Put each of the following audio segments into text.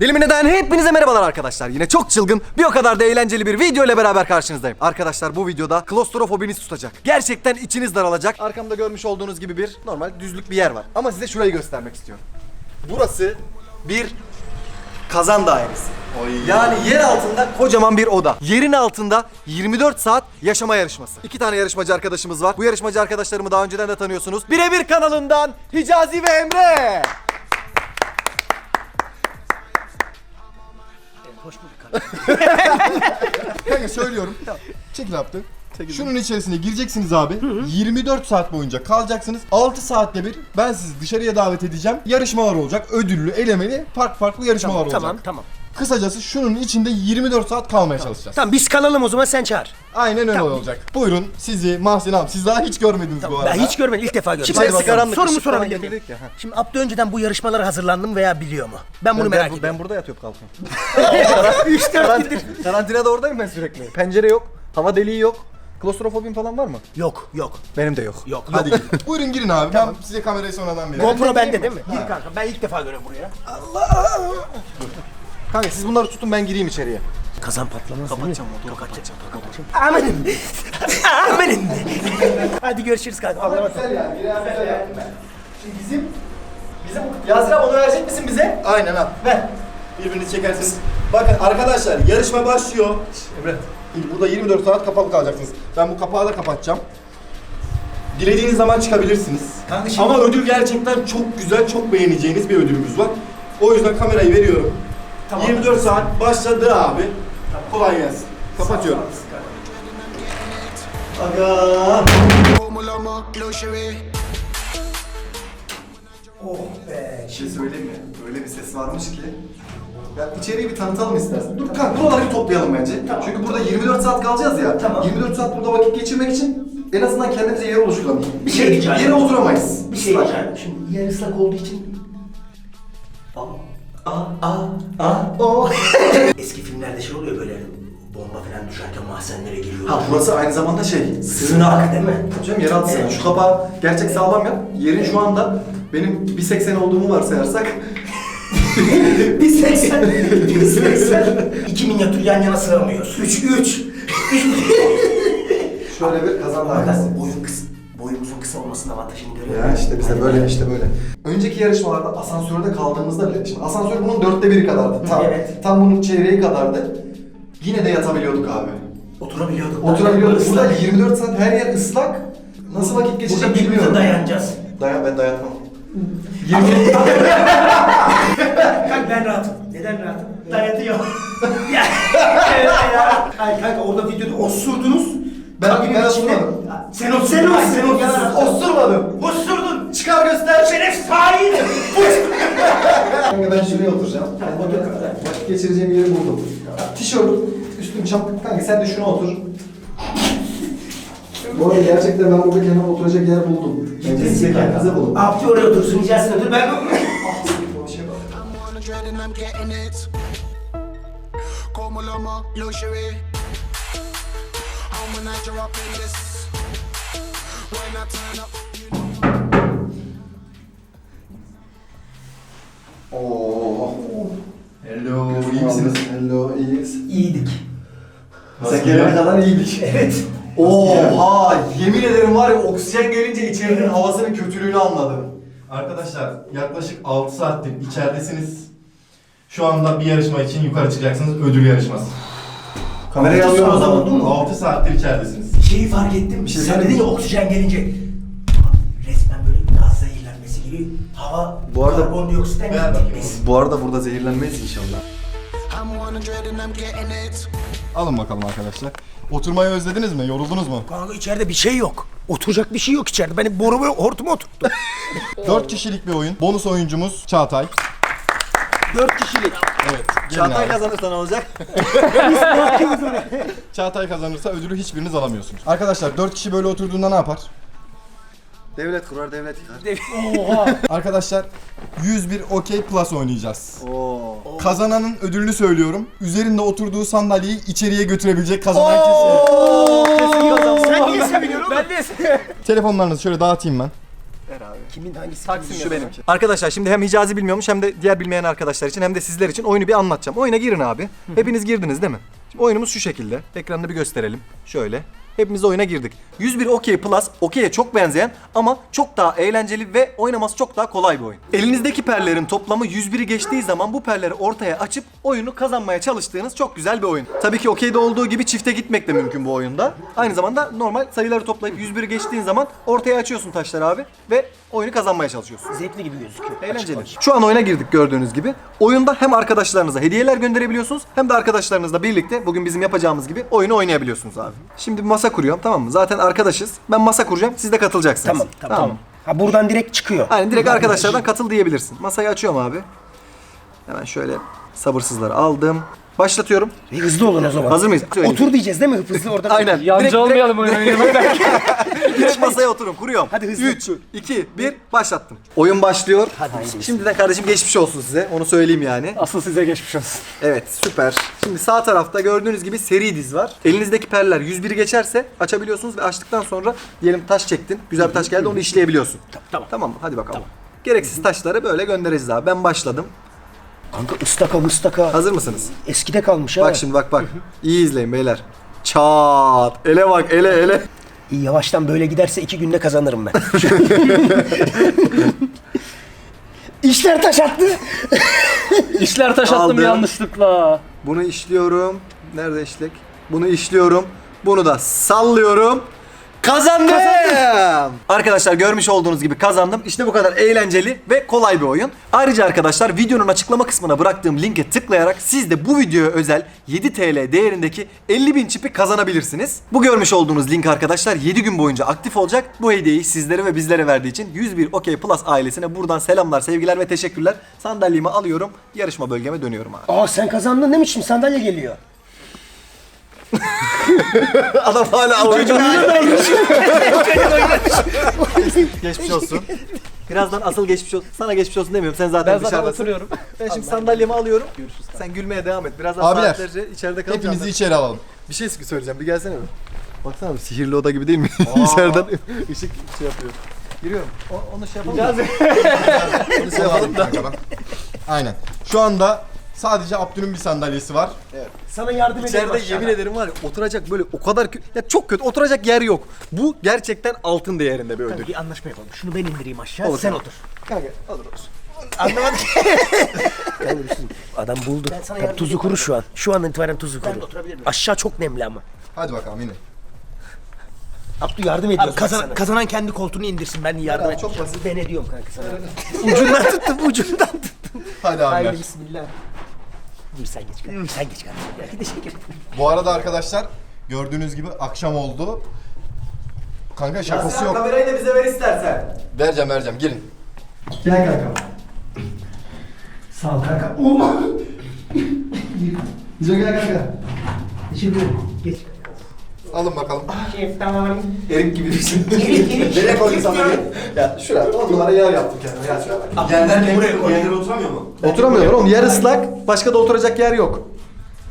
Dilimineden hepinize merhabalar arkadaşlar. Yine çok çılgın, bir o kadar da eğlenceli bir video ile beraber karşınızdayım. Arkadaşlar bu videoda klostrofobiniz tutacak. Gerçekten içiniz daralacak. Arkamda görmüş olduğunuz gibi bir normal düzlük bir yer var. Ama size şurayı göstermek istiyorum. Burası bir kazan dairesi. Yani yer altında kocaman bir oda. Yerin altında 24 saat yaşama yarışması. İki tane yarışmacı arkadaşımız var. Bu yarışmacı arkadaşlarımı daha önceden de tanıyorsunuz. Birebir kanalından Hicazi ve Emre. Kanka söylüyorum. Çekil yaptı. Şunun içerisine gireceksiniz abi. 24 saat boyunca kalacaksınız. 6 saatte bir ben sizi dışarıya davet edeceğim. Yarışmalar olacak. Ödüllü, elemeli, farklı farklı yarışmalar olacak. Tamam tamam. Kısacası şunun içinde 24 saat kalmaya çalışacağız. Tamam biz kalalım o zaman sen çağır. Aynen öyle olacak. Buyurun sizi Mahsin abi siz daha hiç görmediniz bu arada. Ben hiç görmedim ilk defa gördüm. İçerisi karanlık, Sorumu ışık falan sorabilir miyim? getirdik ya, ha. Şimdi Abdü önceden bu yarışmalara hazırlandım veya biliyor mu? Ben bunu merak ben, ediyorum. ben burada yatıyorum kalkıyorum. 3 4 gündür. Karantinada oradayım ben sürekli. Pencere yok, hava deliği yok. Klostrofobin falan var mı? Yok yok. Benim de yok. Yok. Hadi girin. Buyurun girin abi. Ben size kamerayı sonradan vereyim. GoPro bende değil mi? Gir kanka. Ben ilk defa görüyorum buraya. Kanka siz bunları tutun ben gireyim içeriye. Kazan patlamaz Kapatacağım motoru Kapatacağım. Kapatacağım. Amenin. Amenin. Hadi görüşürüz kanka. Allah'a emanet ol. Şimdi bizim bizim Yazır abi onu verecek misin bize? Aynen abi. Ver. Birbirini çekersiniz. Bakın arkadaşlar yarışma başlıyor. Emre. Burada 24 saat kapalı kalacaksınız. Ben bu kapağı da kapatacağım. Dilediğiniz zaman çıkabilirsiniz. Kanka şimdi- Ama ödül gerçekten çok güzel, çok beğeneceğiniz bir ödülümüz var. O yüzden kamerayı veriyorum. 24 saat başladı abi. Kolay gelsin. Kapatıyorum. Aga. Luxury. Bir şey söyleyeyim mi? Öyle bir ses varmış ki. Ya içeriği bir tanıtalım istersen. Dur kanka buraları bir toplayalım bence. Çünkü burada 24 saat kalacağız ya. Tamam. 24 saat burada vakit geçirmek için en azından kendimize yer oluşturalım. Bir şey rica Yere oturamayız. Bir şey rica. Şimdi yer ıslak olduğu için... Aa, aa, aa, o. Eski filmlerde şey oluyor böyle bomba falan düşerken mahzenlere giriyor. Ha burası aynı zamanda şey. Sığınak değil mi? Canım yeraltı sığınak. Şu kapağı gerçek sağlam yap. Yerin şu anda benim 1.80 olduğumu varsayarsak Biz 80, biz 80. İki minyatür yan yana sığamıyoruz. Üç, üç. şöyle bir kazan dairesi. Bakın boyun kısa, olmasının avantajını görüyor Ya işte bize böyle işte böyle. Önceki yarışmalarda asansörde kaldığımızda bile, şimdi asansör bunun dörtte biri kadardı. Tam, Evet. tam bunun çeyreği kadardı. Yine de yatabiliyorduk abi. Oturabiliyorduk. Oturabiliyorduk. Burada Islak. 24 saat her yer ıslak. Nasıl vakit Burada geçecek birbirimize bilmiyorum. dayanacağız. Dayan, ben dayanmam. 20 Kanka ben rahatım. Neden rahatım? Dayatıyor. ya. Evet ya. Hayır kanka orada videoda osurdunuz. Ben- Kabinin ben osurmadım. Sen o sen o sen o Osurmadım. Osurdun. Çıkar göster. Şeref sahibi. Kanka ben şuraya oturacağım. Vakit geçireceğim yeri buldum. Tişört, üstüm çapkın. Kanka sen de şuna otur. Bu arada gerçekten ben burada kendime oturacak yer buldum. De kendinize bulun. Abdi oraya otursun. Yiyeceksin ödül. Ben I'm 100 and I'm getting it. Formula luxury. Oo. Hello, iyi misiniz? Hello, iyiyiz. iyiydik. Sen gelene kadar iyiydik. Evet. Oha! Yemin ederim var ya oksijen gelince içerinin havasının kötülüğünü anladım. Arkadaşlar yaklaşık 6 saattir içeridesiniz. Şu anda bir yarışma için yukarı çıkacaksınız. Ödül yarışması. Kamerayı Altı alıyorum o saat zaman. oldu mu? 6 saattir içeridesiniz. Şeyi fark ettim. Bir şey Sen dedin mi? ya oksijen gelince resmen böyle gaz zehirlenmesi gibi hava Bu arada- karbondioksitten Ver bakayım. Bu arada burada zehirlenmeyiz inşallah. I'm 100 and I'm getting it. Alın bakalım arkadaşlar. Oturmayı özlediniz mi? Yoruldunuz mu? Kanka içeride bir şey yok. Oturacak bir şey yok içeride. Benim borumu hortumu oturttu. 4 kişilik bir oyun. Bonus oyuncumuz Çağatay. Dört kişilik. Evet. gelin Çağatay abi. kazanırsa ne olacak? Çağatay kazanırsa ödülü hiçbiriniz alamıyorsunuz. Arkadaşlar 4 kişi böyle oturduğunda ne yapar? devlet kurar, devlet yıkar. Arkadaşlar 101 OK Plus oynayacağız. Oo. Kazananın ödülünü söylüyorum. Üzerinde oturduğu sandalyeyi içeriye götürebilecek kazanan kişi. Sen niye seviniyorsun? Ben de Telefonlarınızı şöyle dağıtayım ben. Kimin hangisi? Taksim Şu benimki. Arkadaşlar şimdi hem Hicazi bilmiyormuş hem de diğer bilmeyen arkadaşlar için hem de sizler için oyunu bir anlatacağım. Oyuna girin abi. Hepiniz girdiniz değil mi? Şimdi oyunumuz şu şekilde. Ekranda bir gösterelim. Şöyle. Hepimiz oyuna girdik. 101 OK Plus, OK'ye çok benzeyen ama çok daha eğlenceli ve oynaması çok daha kolay bir oyun. Elinizdeki perlerin toplamı 101'i geçtiği zaman bu perleri ortaya açıp oyunu kazanmaya çalıştığınız çok güzel bir oyun. Tabii ki OK'de olduğu gibi çifte gitmek de mümkün bu oyunda. Aynı zamanda normal sayıları toplayıp 101'i geçtiğin zaman ortaya açıyorsun taşları abi ve oyunu kazanmaya çalışıyorsun. Zevkli gibi gözüküyor. Eğlenceli. Şu an oyuna girdik gördüğünüz gibi. Oyunda hem arkadaşlarınıza hediyeler gönderebiliyorsunuz hem de arkadaşlarınızla birlikte bugün bizim yapacağımız gibi oyunu oynayabiliyorsunuz abi. Şimdi bir masa kuruyorum tamam mı? Zaten arkadaşız. Ben masa kuracağım. Siz de katılacaksınız. Tamam, tamam, tamam. Ha buradan direkt çıkıyor. Aynen direkt arkadaşlardan katıl diyebilirsin. Masayı açıyorum abi. Hemen şöyle sabırsızları aldım. Başlatıyorum. E, hızlı olun o zaman. Hazır mıyız? Otur diyeceğiz değil mi? Hızlı oradan. Aynen. Yancı direkt, olmayalım oyun oynamaya. Direkt, masaya oturun. Kuruyorum. Hadi hızlı. 3, 2, 1. Başlattım. Oyun başlıyor. Hadi. Şimdiden kardeşim geçmiş olsun size. Onu söyleyeyim yani. Asıl size geçmiş olsun. Evet süper. Şimdi sağ tarafta gördüğünüz gibi seri diz var. Elinizdeki perler 101'i geçerse açabiliyorsunuz ve açtıktan sonra diyelim taş çektin. Güzel bir taş geldi onu işleyebiliyorsun. Tamam. Tamam mı? Hadi bakalım. Gereksiz taşları böyle göndereceğiz abi. Ben başladım. Kanka ıstaka mıstaka. Hazır mısınız? Eskide kalmış ha. Bak şimdi bak bak. İyi izleyin beyler. Çat. Ele bak ele ele. İyi yavaştan böyle giderse iki günde kazanırım ben. İşler taş attı. İşler taş attım Aldım. yanlışlıkla. Bunu işliyorum. Nerede işlek? Bunu işliyorum. Bunu da sallıyorum. Kazandım. Arkadaşlar görmüş olduğunuz gibi kazandım. İşte bu kadar eğlenceli ve kolay bir oyun. Ayrıca arkadaşlar videonun açıklama kısmına bıraktığım linke tıklayarak siz de bu videoya özel 7 TL değerindeki 50 bin çipi kazanabilirsiniz. Bu görmüş olduğunuz link arkadaşlar 7 gün boyunca aktif olacak. Bu hediyeyi sizlere ve bizlere verdiği için 101 OK Plus ailesine buradan selamlar, sevgiler ve teşekkürler. Sandalyemi alıyorum. Yarışma bölgeme dönüyorum abi. Aa sen kazandın? Şimdi sandalye geliyor. Adam hala oyuncu. geçmiş olsun. Birazdan asıl geçmiş olsun. Sana geçmiş olsun demiyorum. Sen zaten Ben zaten dışarıdasın. oturuyorum. Ben şimdi sandalyemi alıyorum. Sen gülmeye devam et. Birazdan Abiler, saatlerce içeride kalacağım. Hepinizi içeri alalım. Bir şey söyleyeceğim. Bir gelsene mi? Baksana bir sihirli oda gibi değil mi? İçeriden ışık şey yapıyor. Giriyorum. O, onu şey yapalım. mı? Onu kanka ben. Aynen. Şu anda sadece Abdü'nün bir sandalyesi var. Sana yardım ederim İçeride aşağıda. yemin ederim var ya oturacak böyle o kadar kötü. Ya çok kötü. Oturacak yer yok. Bu gerçekten altın değerinde bir ödül. Bir anlaşma yapalım. Şunu ben indireyim aşağı. Olur. Sen otur. Kanka olur olsun. Adam buldu. Bak, tuzu kuru şu an. Şu an itibaren tuzu kuru. Aşağı çok nemli ama. Hadi bakalım yine. Abdü yardım ediyor. Kazan, kazanan kendi koltuğunu indirsin. Ben yardım Ya, çok edeceğim. basit. Ben ediyorum kanka sana. ucundan tuttum ucundan tuttum. Hadi abiler. Haydi bismillah. Buyur sen geç kanka. Sen geç. Ya bir de şeker. Bu arada arkadaşlar gördüğünüz gibi akşam oldu. Kanka şakası yok. Kamerayı da bize ver istersen. Vereceğim vereceğim girin. Gel kanka. Sağ ol kanka. Olma. Bize gel kanka. Teşekkür ederim. Geç. Alın bakalım. Şef tamam. Erik gibi düşün. Erik, erik. Nereye koydun sandalyeyi? Ya şuraya. On numara yer yaptım kendime. Ya şuraya bak. Yerler buraya koy. Yerler oturamıyor mu? Oturamıyorlar oğlum. Yer ıslak. Başka da oturacak yer yok.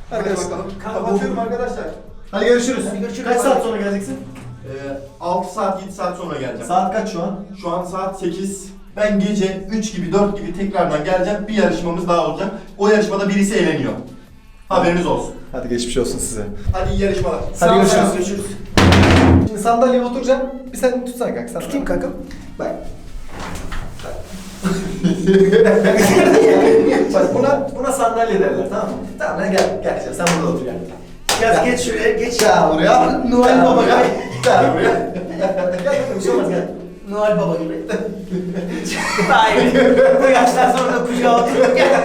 Hadi bakalım. Kapatıyorum arkadaşlar. Hadi görüşürüz. görüşürüz. Kaç saat sonra geleceksin? Ee, 6 saat 7 saat sonra geleceğim. Saat kaç şu an? Şu an saat 8. Ben gece 3 gibi 4 gibi tekrardan geleceğim. Bir yarışmamız daha olacak. O yarışmada birisi eğleniyor. Haberiniz olsun. Hadi geçmiş olsun size. Hadi iyi yarışmalar. Hadi ol, görüşürüz. sağ görüşürüz. Şimdi sandalyeye oturacağım. Bir sen tutsana kanka. Sen Tutayım kanka. Bak. Bak buna, buna sandalye derler tamam mı? Tamam lan gel, gel şimdi sen burada otur yani. Gel geç şuraya geç. Gel buraya. Noel Gel Baba gibi. Gel buraya. Gel bir şey olmaz gel. Noel Baba gibi. Hayır. Bu yaştan sonra da kucağa oturup gel.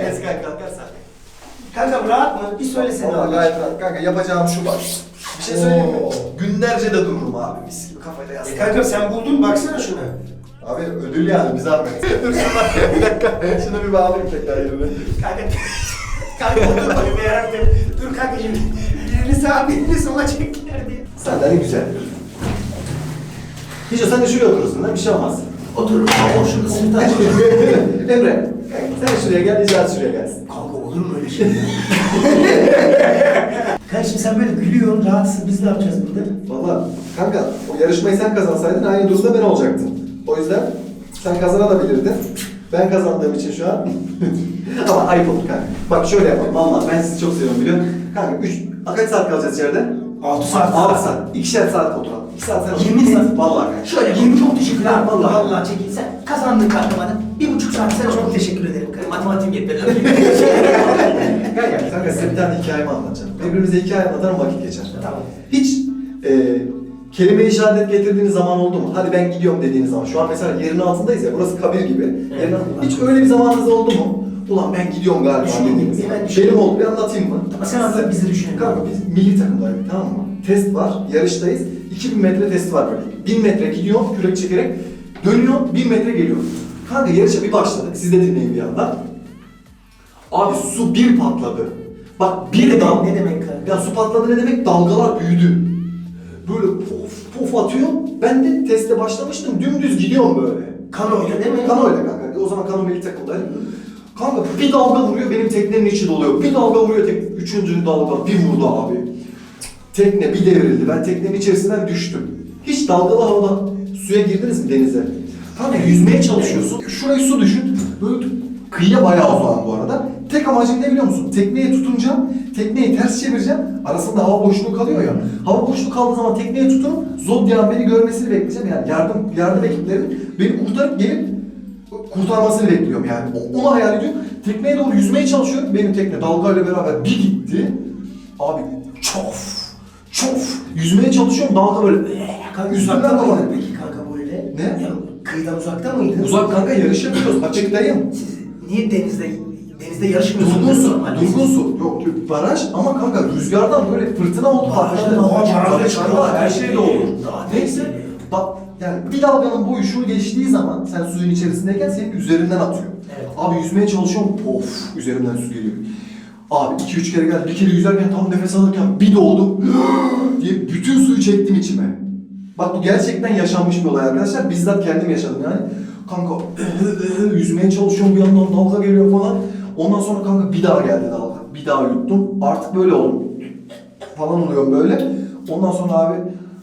Kes kanka kalk gel sen. Kanka rahat mı? Bir söylesene Vallahi abi. gayet rahat. Kanka yapacağım şu var. Bir şey söyleyeyim mi? Günlerce de dururum abi mis gibi kafayla yaslan. Kanka sen buldun baksana şuna. Abi ödül yani bize zahmet. Dur şuna bir dakika. Şunu bir bağlayayım tekrar yerine. Kanka Kanka otur bakayım yarabbim. Dur kanka şimdi. Birini sağa birini sola çektiler diye. Sandalye güzel. Hiç o sen de şuraya oturursun lan bir şey olmaz. Otur. O şunu sırtı. Emre, sen şuraya gel, İcaz şuraya gelsin. Olur mu öyle şey? Kardeşim sen böyle gülüyorsun, rahatsın. Biz ne yapacağız burada? Valla kanka o yarışmayı sen kazansaydın aynı durumda ben olacaktım. O yüzden sen kazanabilirdin. Ben kazandığım için şu an. Ama ayıp oldu kanka. Bak şöyle yapalım. Valla ben sizi çok seviyorum biliyorum. Kanka 3, kaç saat kalacağız içeride? 6 saat. 6 saat. 2'şer saat oturalım. 2 saat sen Yemin otur. ederim. Valla kanka. Şöyle yemin çok teşekkürler. Vallahi. Vallahi, çekil sen. Kazandın kanka bana. Bir buçuk saat sana çok teşekkür ederim. Matematiğim yetmedi. Gel gel. Kanka size bir tane hikayemi anlatacağım. Birbirimize hikaye anlatalım vakit geçer. Tamam. Hiç e, kelime-i şehadet getirdiğiniz zaman oldu mu? Hadi ben gidiyorum dediğiniz zaman. Şu an mesela yerin altındayız ya. Burası kabir gibi. Yerin Hiç öyle bir zamanınız oldu mu? Ulan ben gidiyorum galiba Düşüneyim, dediğiniz. hemen düşüneyim. Benim oldu. Bir anlatayım mı? Tamam, sen anlat, biz de düşünelim. Kanka biz milli takımdaydık tamam mı? Test var. Yarıştayız. 2000 metre test var böyle. 1000 metre gidiyor kürek çekerek. Dönüyor 1000 metre geliyor. Kanka yarışa bir başladık. Siz de dinleyin bir yandan. Abi su bir patladı. Bak bir Ne dal. ne demek kanka? Ya su patladı ne demek? Dalgalar büyüdü. Böyle pof pof atıyor. Ben de teste başlamıştım. Dümdüz gidiyorum böyle. Kanoyla değil mi? Kano öyle kanka. O zaman kano milli takımdaydım. Kanka bir dalga vuruyor benim teknenin içi doluyor. Bir dalga vuruyor tek üçüncü dalga bir vurdu abi. Tekne bir devrildi. Ben teknenin içerisinden düştüm. Hiç dalgalı havada suya girdiniz mi denize? Kanka yüzmeye çalışıyorsun. Şurayı su düşün. Böyle kıyıya bayağı uzağım bu arada. Tek amacım ne biliyor musun? Tekneye tutunacağım. Tekneyi ters çevireceğim. Arasında hava boşluğu kalıyor ya. Hava boşluğu kaldığı zaman tekneye tutunup Zodyan beni görmesini bekleyeceğim. Yani yardım yardım ekiplerinin beni kurtarıp gelip kurtarmasını bekliyorum yani. Onu hayal ediyorum. Tekneye doğru yüzmeye çalışıyorum. Benim tekne dalgayla beraber bir gitti. Abi çof çof yüzmeye çalışıyorum dalga böyle Kanka mıydın dolanıyor. peki kanka böyle? Ne? Yani kıyıdan uzakta mıydın? Uzak kanka yarış yapıyoruz açıktayım. Siz niye denizde denizde yarışmıyorsunuz? Durgun su, Normalde durgun su. Yok yok baraj ama kanka rüzgardan böyle fırtına oldu. Barajdan patladı. hava barajda kanka, her şey de olur. Neyse bak yani bir dalganın boyu şunu geçtiği zaman sen suyun içerisindeyken senin üzerinden atıyor. Evet. Abi yüzmeye çalışıyorum. Of üzerimden su geliyor. Abi iki üç kere geldi. Bir kere yüzerken tam nefes alırken bir doldum. diye bütün suyu çektim içime. Bak bu gerçekten yaşanmış bir olay arkadaşlar. Bizzat kendim yaşadım yani. Kanka yüzmeye çalışıyorum bir yandan dalga geliyor falan. Ondan sonra kanka bir daha geldi dalga. Bir daha yuttum. Artık böyle oldum. Falan oluyorum böyle. Ondan sonra abi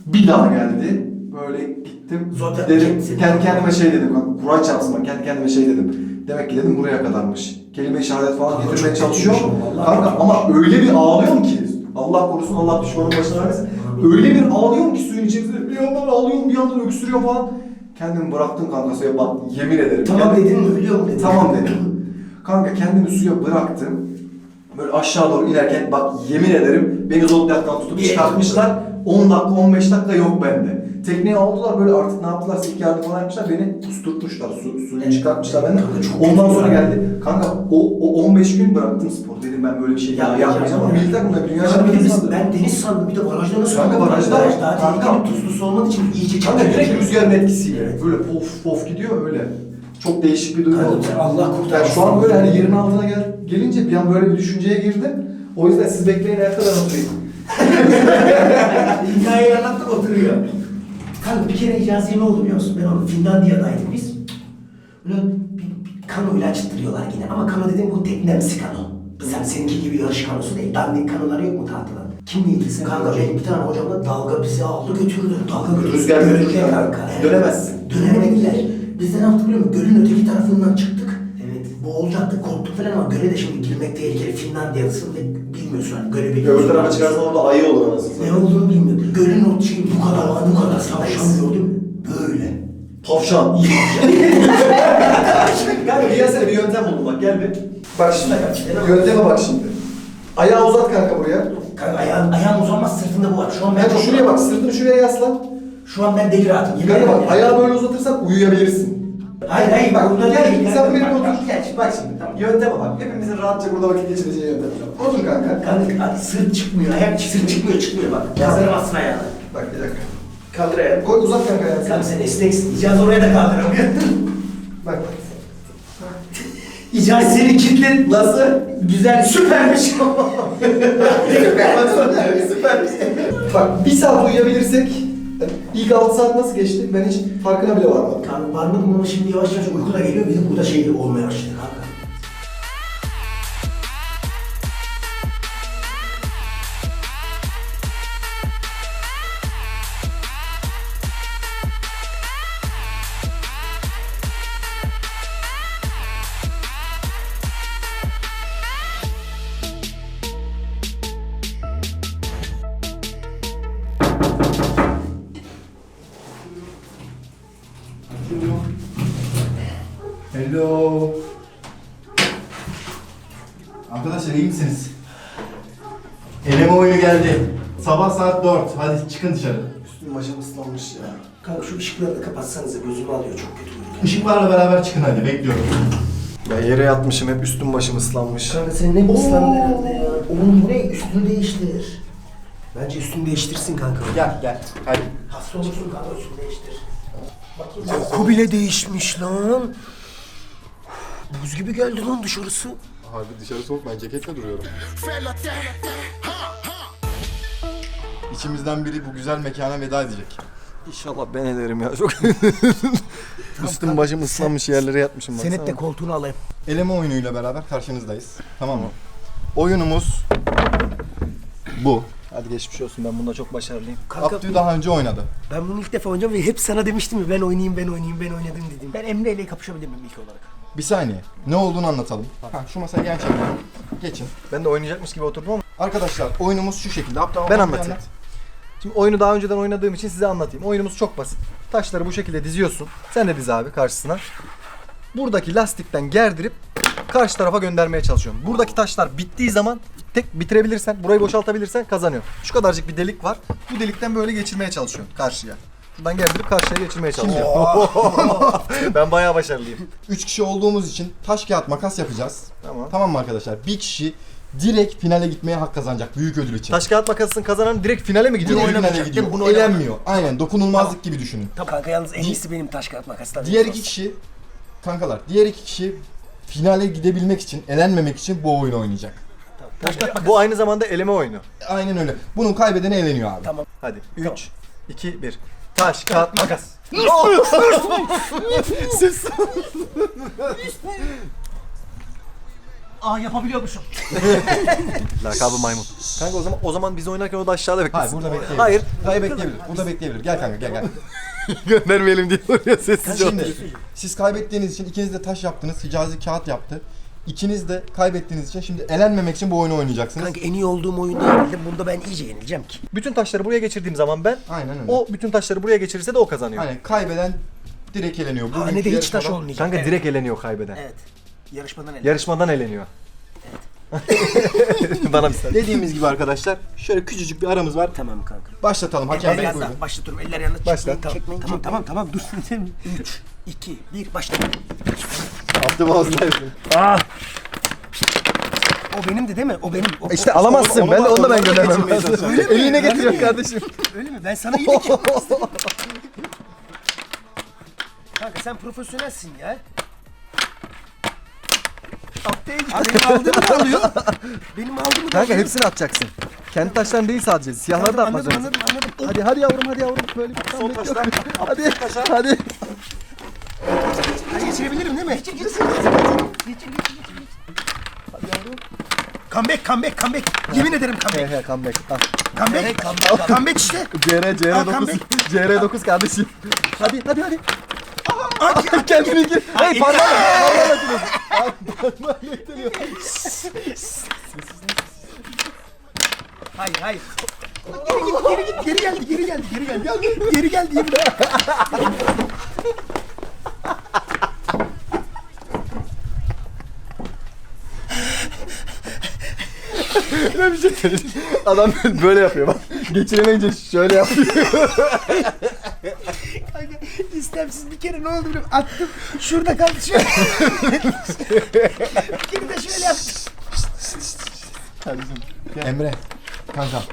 bir daha geldi. Böyle gittim. Zaten dedim, kendi kendime şey dedim. Kanka, Kur'an çarpsın bak. Kendi kendime şey dedim. Demek ki dedim buraya kadarmış. Kelime-i şehadet falan Kanka getirmeye çalışıyorum. Kanka ama öyle bir ağlıyorum ki. Allah korusun Allah düşmanın başına vermesin. Öyle bir ağlıyorum ki suyun içerisinde bir yandan ağlıyorum bir yandan öksürüyor falan. Kendimi bıraktım kanka suya bak yemin ederim. Tamam Kendim- dedin mi ölüyor mu dedin? Tamam dedim. Kanka kendimi suya bıraktım. Böyle aşağı doğru inerken bak yemin ederim beni zodyaktan tutup çıkartmışlar. 10 dakika 15 dakika yok bende. Tekneye aldılar böyle artık ne yaptılar ilk yardım falan yapmışlar beni kusturtmuşlar su, suyu çıkartmışlar benden. Ondan sonra geldi. Kanka o, o 15 gün bıraktım spor dedim ben böyle bir şey Ya, yapmayacağım ya. ama milli takımda dünya şampiyonası. ben deniz sandım bir de barajda nasıl? Kanka barajda- Baraj daha kanka- tehlikeli tuzlu su olmadığı için iyice Kanka direkt rüzgarın etkisiyle böyle pof pof gidiyor öyle. Çok değişik bir duygu oldu. Allah. Yani şu an böyle hani yerin altına gel, gelince bir an böyle bir düşünceye girdim. O yüzden siz bekleyin ayakta ben oturayım. Hikayeyi anlattık oturuyor. Kanka bir kere icazi ne oldu biliyor musun? Ben orada Finlandiya'daydık biz. Böyle bir, bir kanoyla açtırıyorlar yine. Ama kano dediğim bu teknemsi kano. Sen seninki gibi yarış kanosu değil. Dandik kanolar yok mu tahtadan? Kim neydi sen? Kanka benim bir tane hocamla dalga bizi aldı götürdü. Dalga götürdü. Rüzgar götürdü. kanka. Dönemezsin. Dönemediler. Biz de ne yaptık biliyor musun? Gölün öteki tarafından çıktık. Evet. Boğulacaktık, korktuk falan ama göle de şimdi girmek tehlikeli. Finlandiya'dasın ve bilmiyorsun hani göle bir Öbür tarafa çıkarsan orada ayı olur anasını ne satayım. olduğunu bilmiyordum. Gölün o şeyi bu kadar var, bu kadar tavşan gördüm. Böyle. Tavşan. Kanka bir gelsene bir yöntem buldum bak gel bir. Bak şimdi. Yönteme bak şimdi. Ayağı uzat kanka buraya. Kanka ayağım, ayağım uzanmaz sırtında bu var. Şu an ben Kanka şuraya bak sırtını şuraya yaslan. Şu an ben deli rahatım. Yemin Kanka ederim bak ya. ayağı böyle uzatırsan uyuyabilirsin. Hayır hayır bak burada değil. sen benim Bak, otur. bak, Gel şimdi bak şimdi. Tamam. Yönteme bak. Hepimizin rahatça burada vakit geçireceği yöntem. Otur kanka. Kanka hadi sırt çıkmıyor. Ayak sırt çıkmıyor çıkmıyor bak. Kaldırmazsın ayağını. Bak bir dakika. Kaldır ayağını. Koy uzat kanka ayağını. Kanka sen esneksin. İcaz oraya da kaldıramıyor. Bak. İcaz seni kilitledin. Nasıl? Güzel süpermiş. Süpermiş. Bak bir saat uyuyabilirsek ilk 6 saat nasıl geçti? Ben hiç farkına bile varmadım. Kanka varmadım ama şimdi yavaş yavaş uyku da geliyor. Bizim burada şey olmaya başladı kanka. Hello. Arkadaşlar iyi misiniz? Eleme oyunu geldi. Sabah saat 4. Hadi çıkın dışarı. Üstüm başım ıslanmış ya. Kanka şu ışıkları da kapatsanıza gözümü alıyor çok kötü uyuyor. Işıklarla beraber çıkın hadi bekliyorum. Ben yere yatmışım hep üstüm başım ıslanmış. Kanka senin ne ıslandın herhalde ya. Oğlum bu ne üstünü değiştir. Bence üstünü değiştirsin kanka. Gel gel. Hadi. Hasta olursun kanka üstünü değiştir. Koku bile değişmiş lan. Buz gibi geldi lan dışarısı. Harbi dışarı soğuk ben ceketle duruyorum. İçimizden biri bu güzel mekana veda edecek. İnşallah ben ederim ya çok. üstüm başım ıslanmış yerlere yatmışım baksana. Senet de koltuğunu alayım. Eleme oyunuyla beraber karşınızdayız. Tamam mı? Oyunumuz bu. Hadi geçmiş olsun ben bunda çok başarılıyım. Kanka Abdü daha önce oynadı. ben bunu ilk defa oynayacağım ve hep sana demiştim mi ben oynayayım ben oynayayım ben oynadım dedim. Ben Emre ile kapışabilir miyim ilk olarak? Bir saniye. Ne olduğunu anlatalım. Ha, şu masaya gerçekten. Geçin. Ben de oynayacakmış gibi oturdum ama. Arkadaşlar oyunumuz şu şekilde. Abdü Ben anlatayım. anlat. Şimdi oyunu daha önceden oynadığım için size anlatayım. Oyunumuz çok basit. Taşları bu şekilde diziyorsun. Sen de diz abi karşısına. Buradaki lastikten gerdirip karşı tarafa göndermeye çalışıyorsun. Buradaki taşlar bittiği zaman tek bitirebilirsen, burayı boşaltabilirsen kazanıyor. Şu kadarcık bir delik var. Bu delikten böyle geçirmeye çalışıyorsun karşıya. Buradan gerdirip karşıya geçirmeye çalışıyorsun. ben bayağı başarılıyım. 3 kişi olduğumuz için taş kağıt makas yapacağız. Tamam. Tamam mı arkadaşlar? Bir kişi direkt finale gitmeye hak kazanacak büyük ödül için. Taş kağıt makasın kazanan direkt finale mi gidiyor? direkt finale oynamayacak, gidiyor. değil mi? Bunu oynamak- Elenmiyor. Aynen dokunulmazlık gibi düşünün. Tamam kanka yalnız en iyisi benim taş kağıt makastan. Diğer iki kişi kankalar, diğer iki kişi finale gidebilmek için, elenmemek için bu oyunu oynayacak. Bu aynı zamanda eleme oyunu. Aynen öyle. Bunun kaybedeni eleniyor abi. Tamam. Hadi 3, 2, 1. Taş, kağıt, makas. Siz Aa yapabiliyormuşum. Lakabı maymun. Kanka o zaman o zaman biz oynarken o da aşağıda beklesin. Hayır burada bekleyebilir. Hayır. Hayır bekleyebilir. Burada bekleyebilir. Gel kanka gel gel. Göndermeyelim diye oraya sessizce Şimdi siz kaybettiğiniz için ikiniz de taş yaptınız. Hicazi kağıt yaptı. İkiniz de kaybettiğiniz için şimdi elenmemek için bu oyunu oynayacaksınız. Kanka en iyi olduğum oyunda yenildim. Bunda ben iyice yenileceğim ki. Bütün taşları buraya geçirdiğim zaman ben Aynen öyle. o bütün taşları buraya geçirirse de o kazanıyor. Hani kaybeden direkt eleniyor. Ha, ne de hiç taş yarışmadan- olmayacak. Kanka evet. direkt eleniyor kaybeden. Evet. Yarışmadan el. Yarışmadan eleniyor. Bana bir. Dediğimiz gibi arkadaşlar şöyle küçücük bir aramız var. Tamam kanka. Başlatalım hakem bey Biraz buyurun. başlatıyorum. Eller yanına Başla. çekmeyin, Tamam. çekmeyin, tamam, tamam, tamam, dur. 3, 2, 1, başla. Abdü Boğaz'dayız. O benimdi değil mi? O benim. O, İşte o- alamazsın. onu- ben de onu onu da ben da göndermem lazım. çalışıyorum. Eline getiriyor kardeşim. Öyle mi? Ben sana iyilik. Kanka sen profesyonelsin ya. Git. Benim aldığımı da alıyor. Benim aldığımı da Kanka alıyor. hepsini atacaksın. Kendi taşların değil sadece. Siyahları da atmak Anladım, zorundasın. anladım, anladım. Hadi hadi yavrum hadi yavrum. Böyle bir Son taşlar. Hadi hadi. Geçirebilirim değil mi? Geçir, geçir, geçir. Geçir, geçir, geçir. Hadi yavrum. Comeback, comeback, comeback. Yemin ederim He comeback. he comeback. Al. Comeback, comeback, comeback işte. CR CR Al, 9. comeback. CR 9 kardeşim. Hadi hadi hadi. Ay, Kendini gir. Hayır Ay, parmağınla. Parmağınla atıyorsun. Ay, Parmağınla iteliyor. Hayır, hayır. Geri git, geri git, geri geldi, geri geldi, geri geldi. Geri geldi, yemin ederim. Ne bir şey söyleyeyim. Adam böyle yapıyor bak. Geçiremeyince şöyle yapıyor. Kanka istemsiz bir kere ne oldu biliyor musun? Attım. Şurada kaldı şöyle. bir kere de şöyle yaptım. Emre. Kanka.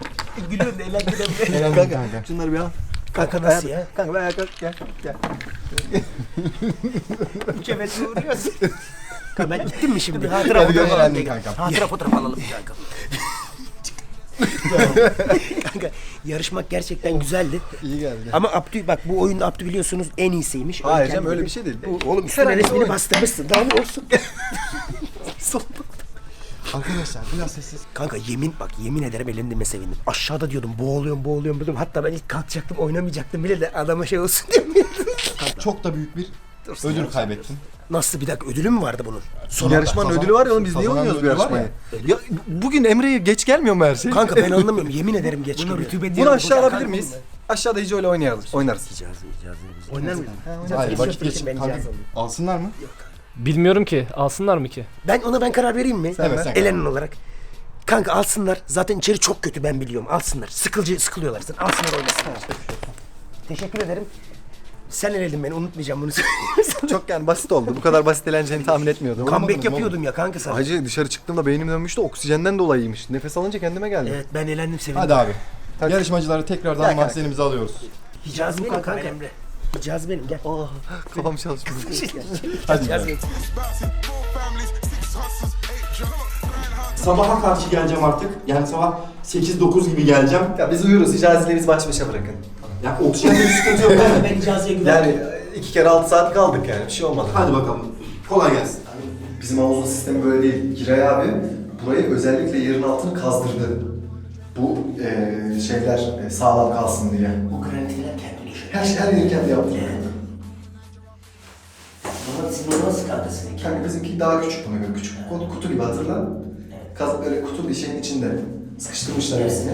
Gülüyorum da eğlendim. Elendin kanka. Şunları bir al. Kanka nasıl ya? Kanka ben ayağa kalk gel gel. Üç evet vuruyorsun. Kanka ben gittim mi şimdi? Hatıra Hadi fotoğraf gel, alalım. kanka. Hatıra fotoğraf alalım kanka. kanka yarışmak gerçekten güzeldi. İyi geldi. Ama Abdü bak bu oyunda Abdü biliyorsunuz en iyisiymiş. Hayır Kendi canım öyle bir şey değil. Bu, Oğlum üstüne bir resmini oyun. bastırmışsın. Daha ne olsun? Arkadaşlar biraz sessiz. Kanka yemin bak yemin ederim elimdime sevindim. Aşağıda diyordum boğuluyorum boğuluyorum dedim. Hatta ben ilk kalkacaktım oynamayacaktım bile de adama şey olsun diye. Çok da büyük bir ödül kaybettin. Nasıl bir dakika ödülü mü vardı bunun? Sonra Yarışmanın ödülü var ya oğlum biz niye kazanan oynuyoruz bu ödülü var yarışmayı? Ya, bugün Emre'ye geç gelmiyor mu her şey? Kanka ben anlamıyorum. Yemin ederim geç geliyor. Bunu aşağı alabilir miyiz? Aşağıda iyice öyle oynayalım. Oynarız. Oynar mıyız? Hayır vakit Geç, ben Kanka, alsınlar mı? Bilmiyorum ki. Alsınlar mı ki? Ben ona ben karar vereyim mi? Evet, sen Elenen olarak. Kanka alsınlar. Zaten içeri çok kötü ben biliyorum. Alsınlar. Sıkılcı sıkılıyorlar zaten. Alsınlar oynasınlar. Teşekkür ederim. Sen eledin beni unutmayacağım bunu. Çok yani basit oldu. Bu kadar basit eğleneceğini tahmin etmiyordum. Comeback yapıyordum ya kanka sana. Hacı dışarı çıktığımda beynim dönmüştü. Oksijenden dolayıymış. Nefes alınca kendime geldim. Evet ben elendim sevindim. Hadi abi. Yarışmacıları tekrardan kanka. mahzenimize alıyoruz. Hicazi benim kanka. Hicazi benim gel. Kafam çalışmıyor. Hadi benim. Sabaha karşı geleceğim artık. Yani sabah 8-9 gibi geleceğim. ya biz uyuruz. Hicazi'yle biz baş başa bırakın. Ya oksijende bir sıkıntı yok? Ben Hicazi'ye güvendim. Yani iki kere altı saat kaldık yani. Bir şey olmadı. Hadi bakalım. Kolay gelsin. Bizim havuzun sistemi böyle değil. Giray abi burayı özellikle yerin altını kazdırdı. Bu eee, şeyler e, sağlam kalsın diye. Bu garantiler kendi düşün. Her, şey, her yeri kendi yaptı. Evet. Baba sizin nasıl kanka seninki? Kanka bizimki daha küçük buna göre küçük. Kutu, kutu gibi hatırla. Kaz böyle kutu bir şeyin içinde. Sıkıştırmışlar hepsini.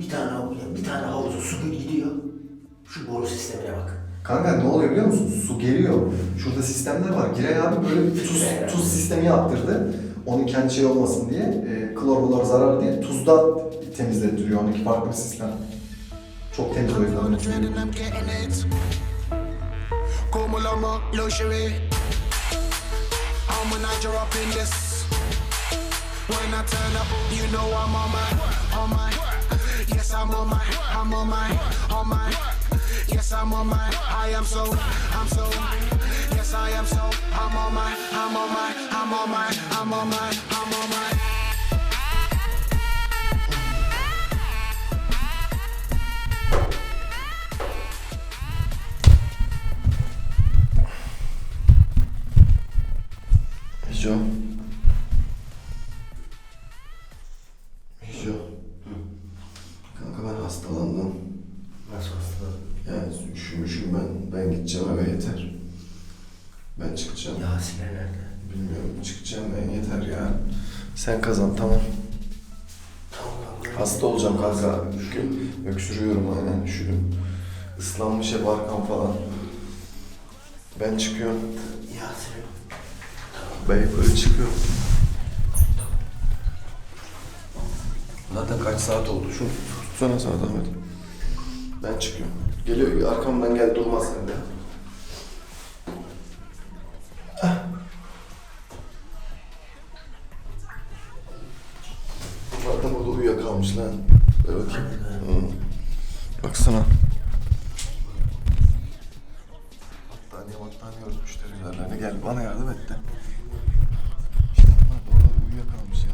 Bir tane hav- bir tane havuza su gidiyor. Şu boru sistemine bak. Kanka ne oluyor biliyor musun? Su geliyor. Şurada sistemler var. Giray abi böyle bir tuz, tuz sistemi yaptırdı. Onun kendi şey olmasın diye. E, klor blor zararlı diye. Tuzda temizlettiriyor. Onunki farklı bir sistem. Çok temiz o yüzden. I'm I drop in this. When I turn up, you know I'm on my, on my. Yes, I'm on my, I'm on my, on my. Yes, I'm on my, I am so, I'm so. Yes, I am so, I'm on my, I'm on my, I'm on my, I'm on my, I'm on my. Hico. Sen kazan tamam. Hasta olacağım kanka. Üşüdüm. Öksürüyorum aynen üşüdüm. Islanmış hep arkam falan. Ben çıkıyorum. Yasin. Ben yukarı çıkıyorum. Zaten kaç saat oldu? Şunu tutsana saat Ahmet. Ben çıkıyorum. Geliyor arkamdan gel durmaz sen de. Burada uyuyakalmış lan. Ver bakayım. Hı. Baksana. Battaniye battaniye örtmüşler üzerlerine. Gel bana yardım et de. İşte uyuyakalmış ya.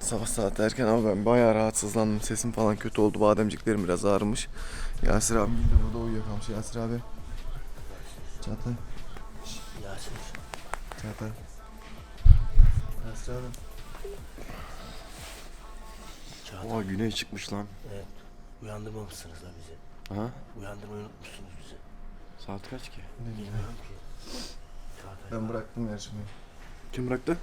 Sabah saat erken ama ben bayağı rahatsızlandım. Sesim falan kötü oldu. Bademciklerim biraz ağrımış. Yasir abi de burada uyuyakalmış. Yasir abi. Çağatay. Yasin. Çağatay. Yasir abi. Çağatay. Oha güney çıkmış lan. Evet. Uyandırmamışsınız da bizi. Ha? Uyandırmayı unutmuşsunuz bizi. Saat kaç ki? Bilmiyorum ki. Çağatay. Ben bıraktım yarışmayı. Kim bıraktı?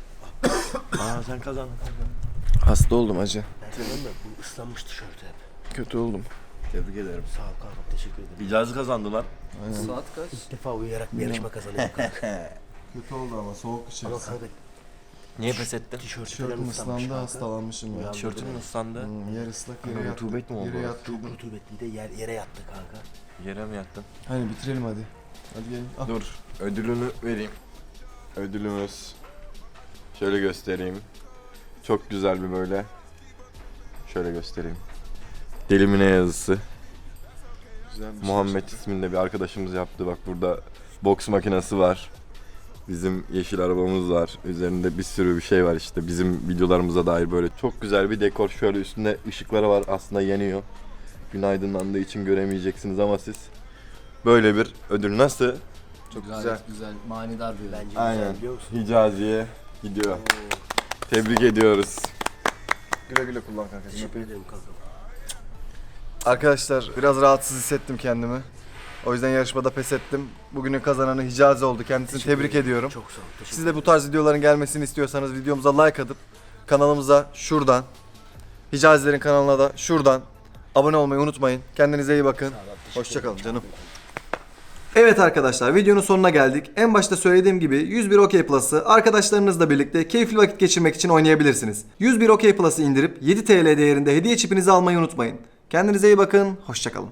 Aa sen kazandın kanka. Hasta oldum acı. Ben kazandım da bu ıslanmış tişört hep. Kötü oldum. Tebrik ederim. Sağ ol kanka teşekkür ederim. İcazı kazandılar. Aynen. Saat kaç? İlk defa uyuyarak bir yarışma kazanıyorum kanka. Kötü oldu ama soğuk Ama içerisi. kanka Niye pes ettin? Tişörtüm ıslandı hastalanmışım ya. Mü ıslandı? Hmm, yer ıslak yere yattım. rutubet mi oldu? Yere Çok yattıydım. rutubetliydi yer, yere yattı kanka. Yere mi yattın? Hani bitirelim hadi. Hadi gelin. Ah. Dur. Ödülünü vereyim. Ödülümüz. Şöyle göstereyim. Çok güzel bir böyle. Şöyle göstereyim. Delimine yazısı. Güzel bir şey Muhammed çıktı. isminde bir arkadaşımız yaptı. Bak burada boks makinesi var. Bizim yeşil arabamız var. Üzerinde bir sürü bir şey var işte. Bizim videolarımıza dair böyle çok güzel bir dekor. Şöyle üstünde ışıkları var. Aslında yanıyor. Gün aydınlandığı için göremeyeceksiniz ama siz böyle bir ödül nasıl? Çok güzel. Gayet güzel, manidar bir Bence Aynen. güzel biliyor musun? Hicazi'ye gidiyor. Tebrik ediyoruz. Güle güle kullan kanka. Teşekkür ederim kanka. Arkadaşlar biraz rahatsız hissettim kendimi. O yüzden yarışmada pes ettim. Bugünün kazananı Hicazi oldu. Kendisini teşekkür tebrik ediyorum. Çok sağ ol. Siz de bu tarz videoların gelmesini istiyorsanız videomuza like atıp kanalımıza şuradan Hicazilerin kanalına da şuradan abone olmayı unutmayın. Kendinize iyi bakın. Hoşçakalın canım. Evet arkadaşlar videonun sonuna geldik. En başta söylediğim gibi 101 OK Plus'ı arkadaşlarınızla birlikte keyifli vakit geçirmek için oynayabilirsiniz. 101 OK Plus'ı indirip 7 TL değerinde hediye çipinizi almayı unutmayın. Kendinize iyi bakın, hoşçakalın.